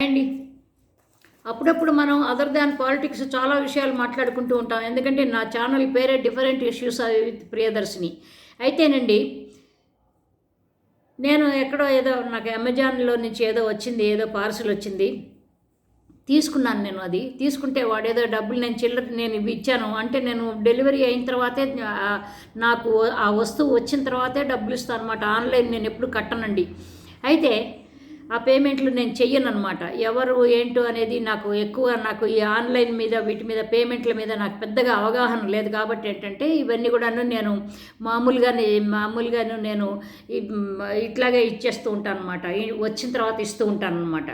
అండి. అప్పుడప్పుడు మనం అదర్ దాన్ పాలిటిక్స్ చాలా విషయాలు మాట్లాడుకుంటూ ఉంటాం. ఎందుకంటే నా ఛానల్ పేరే డిఫరెంట్ ఇష్యూస్ విత్ ప్రియదర్శిని అయితేనండి నేను ఎక్కడో ఏదో నాకు అమెజాన్లో నుంచి ఏదో వచ్చింది ఏదో పార్సల్ వచ్చింది. తీసుకున్నాను నేను అది. తీసుకుంటే వాడు ఏదో డబ్బులు నేను చిల్లర నేను ఇవి ఇచ్చాను. అంటే నేను డెలివరీ అయిన తర్వాతే నాకు ఆ వస్తువు వచ్చిన తర్వాతే డబ్బులు ఇస్తాను అనమాట ఆన్లైన్ నేను ఎప్పుడు కట్టనండి. అయితే ఆ పేమెంట్లు నేను చెయ్యను అనమాట ఎవరు ఏంటో అనేది నాకు ఎక్కువ నాకు ఈ ఆన్లైన్ మీద వీటి మీద పేమెంట్ల మీద నాకు పెద్దగా అవగాహన లేదు కాబట్టి ఏంటంటే ఇవన్నీ కూడాను నేను మామూలుగానే మామూలుగాను నేను ఇట్లాగే ఇచ్చేస్తూ ఉంటాను అనమాట వచ్చిన తర్వాత ఇస్తూ ఉంటాను అనమాట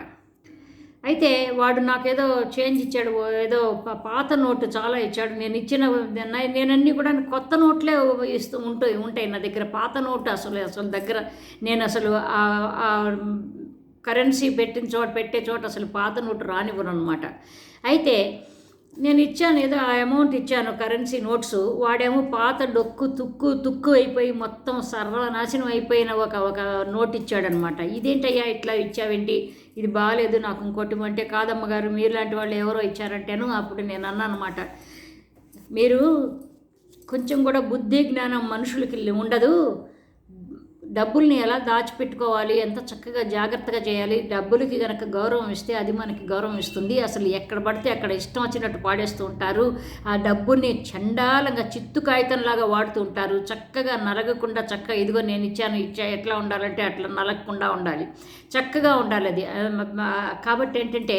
అయితే వాడు నాకేదో చేంజ్ ఇచ్చాడు ఏదో పాత నోటు చాలా ఇచ్చాడు. నేను ఇచ్చిన నేనన్నీ కూడా కొత్త నోట్లే ఇస్తూ ఉంటాయి ఉంటాయి నా దగ్గర. పాత నోటు అసలు అసలు దగ్గర నేను అసలు కరెన్సీ పెట్టిన చోట పెట్టే చోట అసలు పాత నోటు రానివ్వను అనమాట అయితే నేను ఇచ్చాను ఏదో ఆ అమౌంట్ ఇచ్చాను కరెన్సీ నోట్స్. వాడేమో పాత డొక్కు తుక్కు తుక్కు అయిపోయి మొత్తం సర్వనాశనం అయిపోయిన ఒక ఒక నోట్ ఇచ్చాడనమాట ఇదేంటయ్యా ఇట్లా ఇచ్చావేంటి? ఇది బాగాలేదు నాకు ఇంకోటి అంటే కాదమ్మ గారు లాంటి వాళ్ళు ఎవరో ఇచ్చారంటేను అప్పుడు నేను అన్నాను అనమాట మీరు కొంచెం కూడా బుద్ధి జ్ఞానం మనుషులకి ఉండదు. డబ్బుల్ని ఎలా దాచిపెట్టుకోవాలి? ఎంత చక్కగా జాగ్రత్తగా చేయాలి? డబ్బులకి కనుక గౌరవం ఇస్తే అది మనకి గౌరవం ఇస్తుంది. అసలు ఎక్కడ పడితే అక్కడ ఇష్టం వచ్చినట్టు పాడేస్తూ ఉంటారు. ఆ డబ్బుని చండాలంగా చిత్తు కాగితంలాగా వాడుతూ ఉంటారు. చక్కగా నలగకుండా చక్కగా ఇదిగో నేను ఇచ్చాను ఇచ్చా ఎట్లా ఉండాలంటే అట్లా నలగకుండా ఉండాలి. చక్కగా ఉండాలి అది. కాబట్టి ఏంటంటే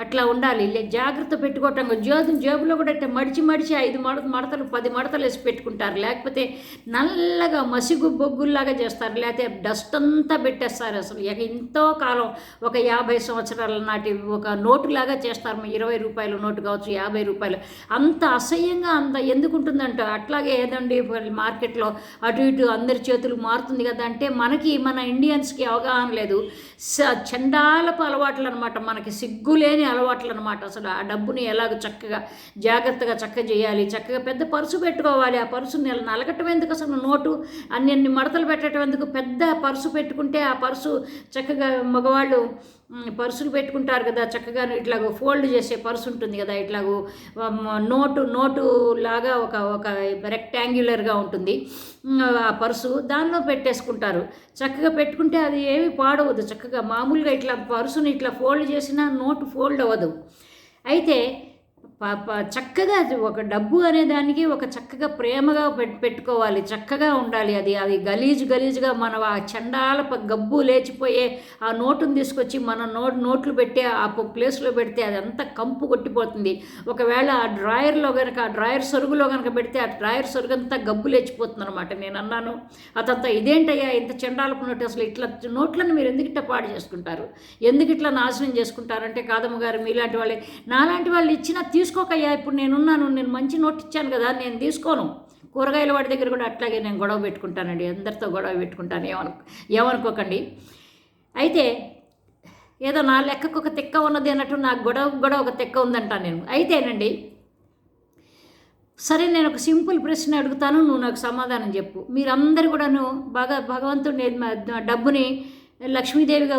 అట్లా ఉండాలి. జాగ్రత్త పెట్టుకోవటం జేబు జేబులో కూడా అంటే మడిచి మడిచి ఐదు మడ మడతలు పది మడతలు వేసి పెట్టుకుంటారు. లేకపోతే నల్లగా మసిగు బొగ్గుల్లాగా చేస్తారు. లేకపోతే డస్ట్ అంతా పెట్టేస్తారు అసలు. ఇక ఎంతో కాలం ఒక యాభై సంవత్సరాల నాటి ఒక నోటులాగా చేస్తారు. ఇరవై రూపాయల నోటు కావచ్చు యాభై రూపాయలు. అంత అసహ్యంగా అంత ఎందుకు ఉంటుందంట అట్లాగే ఏదండి మార్కెట్లో అటు ఇటు అందరి చేతులు మారుతుంది కదా అంటే మనకి మన ఇండియన్స్కి అవగాహన లేదు. స- చండాలపు అలవాట్లు అనమాట మనకి. సిగ్గులేని అలవాట్లు అనమాట అసలు. ఆ డబ్బుని ఎలాగ చక్కగా జాగ్రత్తగా చక్క చేయాలి చక్కగా పెద్ద పరుసు పెట్టుకోవాలి. ఆ పరుసు నెల నలగటం ఎందుకు అసలు? నోటు అన్ని అన్ని మడతలు పెట్టడం ఎందుకు? పెద్ద పర్సు పెట్టుకుంటే ఆ పర్సు చక్కగా మగవాళ్ళు పర్సులు పెట్టుకుంటారు కదా చక్కగా ఇట్లాగో ఫోల్డ్ చేసే పర్సు ఉంటుంది కదా ఇట్లాగో నోటు నోటు లాగా ఒక ఒక రెక్టాంగ్యులర్గా ఉంటుంది ఆ పర్సు దానిలో పెట్టేసుకుంటారు. చక్కగా పెట్టుకుంటే అది ఏమి పాడవదు చక్కగా మామూలుగా ఇట్లా పర్సుని ఇట్లా ఫోల్డ్ చేసినా నోటు ఫోల్డ్ అవ్వదు. అయితే చక్కగా ఒక డబ్బు అనే దానికి ఒక చక్కగా ప్రేమగా పెట్టుకోవాలి. చక్కగా ఉండాలి అది. అది గలీజు గలీజుగా మన ఆ చండాల ప- గబ్బు లేచిపోయే ఆ నోటును తీసుకొచ్చి మన నోట్ నోట్లు పెట్టి ఆ ప్లేస్లో పెడితే అది అంతా కంపు కొట్టిపోతుంది. ఒకవేళ ఆ డ్రాయర్లో కనుక ఆ డ్రాయర్ సొరుగులో కనుక పెడితే ఆ డ్రాయర్ సొరుగంతా గబ్బు లేచిపోతుంది అనమాట నేను అన్నాను అతంతా ఇదేంటయ్యా? ఇంత చండాలపు నోటు అసలు ఇట్లా నోట్లను మీరు ఎందుకు ఇట్లా పాడు చేసుకుంటారు? ఎందుకు ఇట్లా నాశనం చేసుకుంటారంటే కాదమ్మ గారు మీలాంటి వాళ్ళే నాలాంటి వాళ్ళు ఇచ్చినా తీసుకోకయ్యా ఇప్పుడు నేనున్నాను నేను మంచి నోట్ ఇచ్చాను కదా నేను తీసుకోను. కూరగాయల వాడి దగ్గర కూడా అట్లాగే నేను గొడవ పెట్టుకుంటానండి అందరితో గొడవ పెట్టుకుంటాను ఏమను ఏమనుకోకండి. అయితే ఏదో నా లెక్కకు ఒక తెక్క ఉన్నది అన్నట్టు నాకు గొడవ కూడా ఒక తెక్క ఉందంటాను నేను. అయితేనండి సరే నేను ఒక సింపుల్ ప్రశ్న అడుగుతాను నువ్వు నాకు సమాధానం చెప్పు. మీరందరూ కూడాను బాగా భగవంతుడు డబ్బుని లక్ష్మీదేవిగా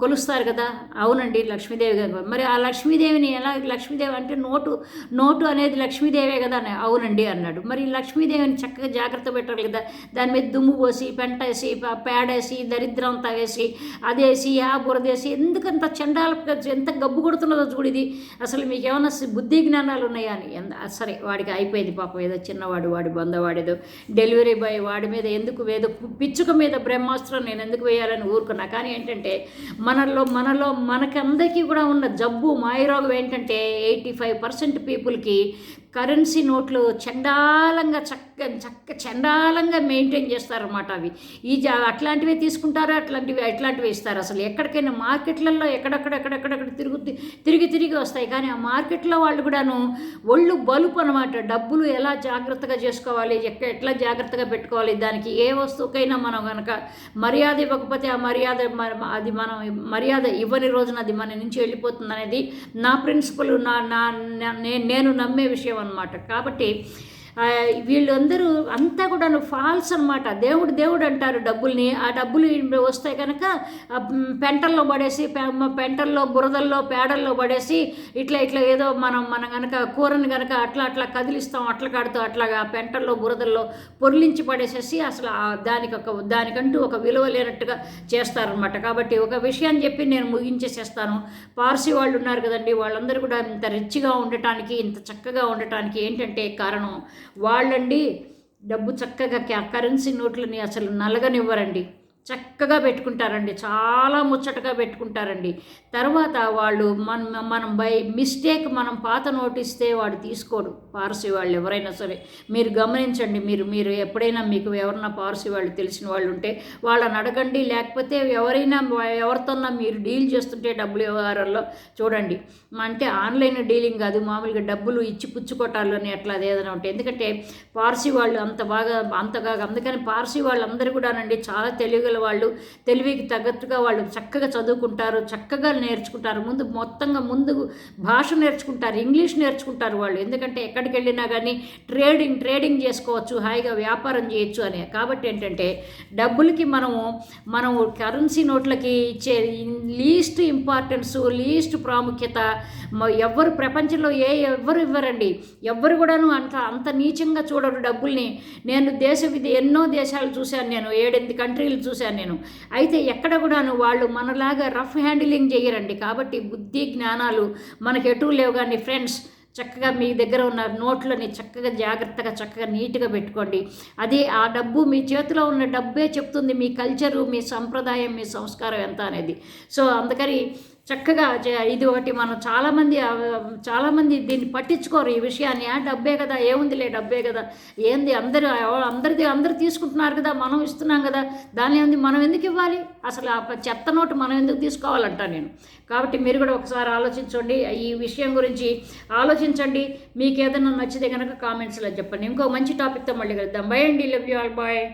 కొలుస్తారు కదా. అవునండి లక్ష్మీదేవిగా. మరి ఆ లక్ష్మీదేవిని ఎలా లక్ష్మీదేవి అంటే నోటు నోటు అనేది లక్ష్మీదేవే కదా అని. అవునండి అన్నాడు. మరి లక్ష్మీదేవిని చక్కగా జాగ్రత్త పెట్టాలి కదా. దాని మీద దుమ్ము పోసి పెంట వేసి పేడేసి దరిద్రం అంతా వేసి అదేసి ఆ బురదేసి ఎందుకంత చండాల ఎంత గబ్బు కొడుతున్నదో చూడు ఇది. అసలు మీకు ఏమైనా బుద్ధి జ్ఞానాలు ఉన్నాయా అని. సరే వాడికి అయిపోయింది పాపం. ఏదో చిన్నవాడు వాడి బందవాడేదో. డెలివరీ బాయ్ వాడి మీద ఎందుకు ఏదో పిచ్చుక మీద బ్రహ్మాస్త్రం నేను ఎందుకు వేయాలని ఊరుకున్నా కానీ ఏంటంటే మనలో మనలో మనకందరికీ కూడా ఉన్న జబ్బు మాయరోగం ఏంటంటే ఎయిటీ ఫైవ్ పర్సెంట్ పీపుల్కి కరెన్సీ నోట్లు చండాలంగా చక్క చక్క చండాలంగా మెయింటైన్ చేస్తారన్నమాట అవి. ఈ జా అట్లాంటివే తీసుకుంటారు? అట్లాంటివి అట్లాంటివి ఇస్తారు. అసలు ఎక్కడికైనా మార్కెట్లలో ఎక్కడెక్కడ ఎక్కడెక్కడెక్కడ తిరుగు తిరిగి తిరిగి వస్తాయి. కానీ ఆ మార్కెట్లో వాళ్ళు కూడాను ఒళ్ళు బలుపు అనమాట డబ్బులు ఎలా జాగ్రత్తగా చేసుకోవాలి? ఎక్క ఎట్లా జాగ్రత్తగా పెట్టుకోవాలి? దానికి ఏ వస్తువుకైనా మనం కనుక మర్యాద ఇవ్వకపోతే ఆ మర్యాద మ- అది మనం మర్యాద ఇవ్వని రోజున అది మన నుంచి వెళ్ళిపోతుంది అనేది నా ప్రిన్సిపల్ నా నా నేను నమ్మే విషయం అనమాట కాబట్టి వీళ్ళందరూ అంతా కూడా ఫాల్స్ అనమాట దేవుడు దేవుడు అంటారు డబ్బుల్ని. ఆ డబ్బులు వస్తే కనుక పెంటల్లో పడేసి పె- పెంటల్లో బురదల్లో పేడల్లో పడేసి ఇట్లా ఇట్లా ఏదో మనం మనం కనుక కూరని కనుక అట్లా అట్లా కదిలిస్తాం అట్లా కడుతూ అట్లాగా పెంటల్లో బురదల్లో పొర్లించి పడేసేసి అసలు దానికి ఒక దానికంటూ ఒక విలువ లేనట్టుగా చేస్తారనమాట కాబట్టి ఒక విషయాన్ని చెప్పి నేను ముగించేసేస్తాను. పార్సీ వాళ్ళు ఉన్నారు కదండి వాళ్ళందరూ కూడా ఇంత రిచ్గా ఉండటానికి ఇంత చక్కగా ఉండటానికి ఏంటంటే కారణం? వాళ్ళండి డబ్బు చక్కగా కరెన్సీ నోట్లని అసలు నలగనివ్వరండి. చక్కగా పెట్టుకుంటారండి. చాలా ముచ్చటగా పెట్టుకుంటారండి. తర్వాత వాళ్ళు మన మనం బై మిస్టేక్ మనం పాత నోటిస్తే వాడు తీసుకోడు పార్సీ వాళ్ళు ఎవరైనా సరే. మీరు గమనించండి మీరు మీరు ఎప్పుడైనా మీకు ఎవరన్నా పార్సీ వాళ్ళు తెలిసిన వాళ్ళు ఉంటే వాళ్ళని అడగండి. లేకపోతే ఎవరైనా ఎవరితోన్నా మీరు డీల్ చేస్తుంటే డబ్బులు వ్యవహారాల్లో చూడండి. అంటే ఆన్లైన్ డీలింగ్ కాదు మామూలుగా డబ్బులు ఇచ్చి పుచ్చుకోటాలు అని అట్లా ఏదైనా ఉంటాయి ఎందుకంటే పార్సీ వాళ్ళు అంత బాగా అంతగా అందుకని పార్సీ వాళ్ళందరూ కూడానండి చాలా గల వాళ్ళు తెలివికి తగ్గట్టుగా వాళ్ళు చక్కగా చదువుకుంటారు చక్కగా నేర్చుకుంటారు ముందు మొత్తంగా ముందు భాష నేర్చుకుంటారు ఇంగ్లీష్ నేర్చుకుంటారు వాళ్ళు. ఎందుకంటే ఎక్కడికి వెళ్ళినా కానీ ట్రేడింగ్ ట్రేడింగ్ చేసుకోవచ్చు హాయిగా వ్యాపారం చేయొచ్చు అని. కాబట్టి ఏంటంటే డబ్బులకి మనము మనం కరెన్సీ నోట్లకి ఇచ్చే లీస్ట్ ఇంపార్టెన్స్ లీస్ట్ ప్రాముఖ్యత ఎవ్వరు ప్రపంచంలో ఏ ఎవ్వరు ఇవ్వరండి. ఎవ్వరు కూడాను అంత అంత నీచంగా చూడరు డబ్బుల్ని. నేను దేశ ఎన్నో దేశాలు చూశాను నేను. ఏడెనిమిది కంట్రీలు చూశాను. నేను. అయితే ఎక్కడ కూడాను వాళ్ళు మనలాగా రఫ్ హ్యాండిలింగ్ చేయరండి. కాబట్టి బుద్ధి జ్ఞానాలు మనకు ఎటు లేవు. కానీ ఫ్రెండ్స్ చక్కగా మీ దగ్గర ఉన్న నోట్లని చక్కగా జాగ్రత్తగా చక్కగా నీట్గా పెట్టుకోండి. అదే ఆ డబ్బు మీ చేతిలో ఉన్న డబ్బే చెప్తుంది. మీ కల్చరు మీ సంప్రదాయం మీ సంస్కారం ఎంత అనేది. సో అందుకని చక్కగా చే- ఇది ఒకటి మనం చాలామంది చాలామంది దీన్ని పట్టించుకోరు ఈ విషయాన్ని. డబ్బే కదా ఏముందిలే డబ్బే కదా? ఏంది అందరూ అందరిది అందరు తీసుకుంటున్నారు కదా మనం ఇస్తున్నాం కదా దాని ఏంది మనం ఎందుకు ఇవ్వాలి? అసలు ఆ చెత్త నోటు మనం ఎందుకు తీసుకోవాలంటా నేను. కాబట్టి మీరు కూడా ఒకసారి ఆలోచించండి. ఈ విషయం గురించి ఆలోచించండి. మీకు ఏదైనా నచ్చితే కనుక కామెంట్స్లో చెప్పండి. ఇంకో మంచి టాపిక్తో మళ్ళీ కలుద్దాం. బై అండి. Love you all bye